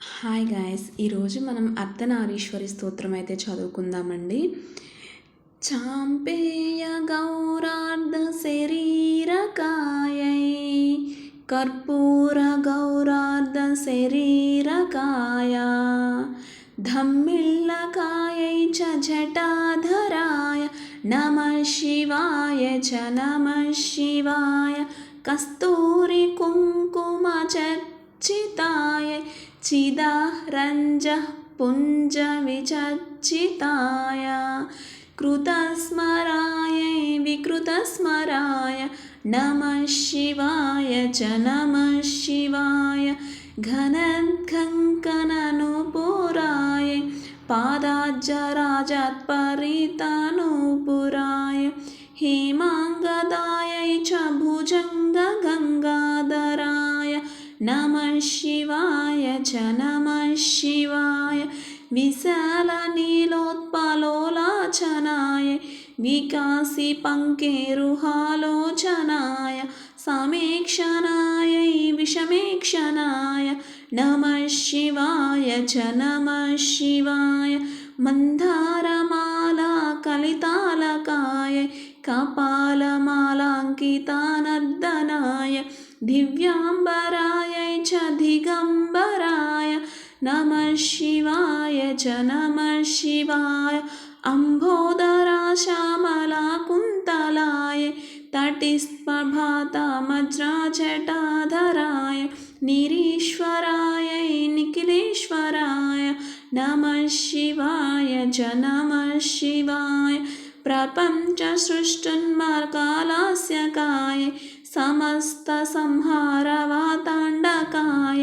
Hi guys ఈరోజు మనం అర్ధనారీశ్వరి స్తోత్రం అయితే చదువుకుందామండి. చాంపేయ గౌరార్ధ శరీరకాయై కర్పూర గౌరార్ధ శరీరకాయ ధమ్మిళ్ళకాయై చ జటాధరాయ నమ శివాయ చ నమ శివాయ కస్తూరి కుంకుమ चिताय चिदारञ्जः पुञ्जविचर्चिताय। कृतस्मराय विकृतस्मराय। नमः शिवाय च नमः शिवाय। घनद्घंकननुपुराय पादाजराजात्परितनुपुराय हेमा నమ శివాయ చ నమ శివాయ విశాల నీలోత్పలోలాచనాయ వికాసి పంకేరుహాలోచనాయ సమేక్షణాయ విషమేక్షణాయ నమ శివాయ చ నమ శివాయ మందారమాల కలితాలకాయ కపాలమాలాంకితానర్దనాయ दिव्याम्बरायै च दिगम्बराय नमः शिवाय च नमः शिवाय अम्भोदरा श्यामला कुन्तलाय तटिस्प्रभातामज्राजटाधराय निरीश्वरायै निखिलेश्वराय नमः शिवाय च नमः शिवाय प्रपञ्चसृष्टुन्मार्कालास्य काय समस्तसंहारवाताण्डकाय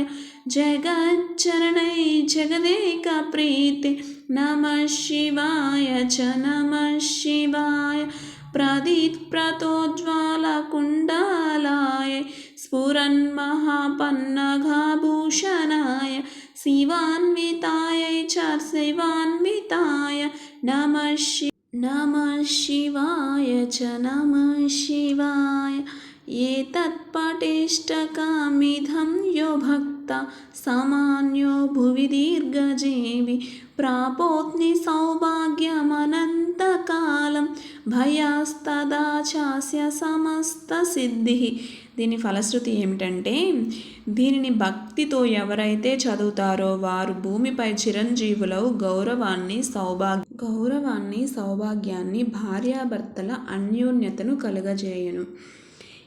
जगच्चरणै जगदेकप्रीति नमः शिवाय च नमः शिवाय प्रदीप्प्रतोज्ज्वालकुण्डालाय स्फुरन्महापन्नघाभूषणाय शिवान्वितायै च शिवान्विताय नमः शि नमः शिवाय च नमः शिवाय एतत्पटेष्टकामिधं यो भक्ता सामान्यो भुवि दीर्घजीवि प्रापोत्नि సౌభాగ్యమనంతకాలం భయాస్తదా చాస్య సమస్త సిద్ధి దీని ఫలశ్రుతి ఏమిటంటే దీనిని భక్తితో ఎవరైతే చదువుతారో వారు భూమిపై చిరంజీవులు గౌరవాన్ని సౌభాగ్య గౌరవాన్ని సౌభాగ్యాన్ని భార్యాభర్తల అన్యోన్యతను కలుగజేయును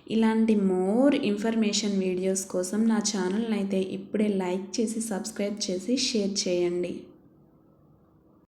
ఇలాంటి మోర్ ఇన్ఫర్మేషన్ వీడియోస్ కోసం నా ఛానల్ని అయితే ఇప్పుడే లైక్ చేసి సబ్స్క్రైబ్ చేసి షేర్ చేయండి.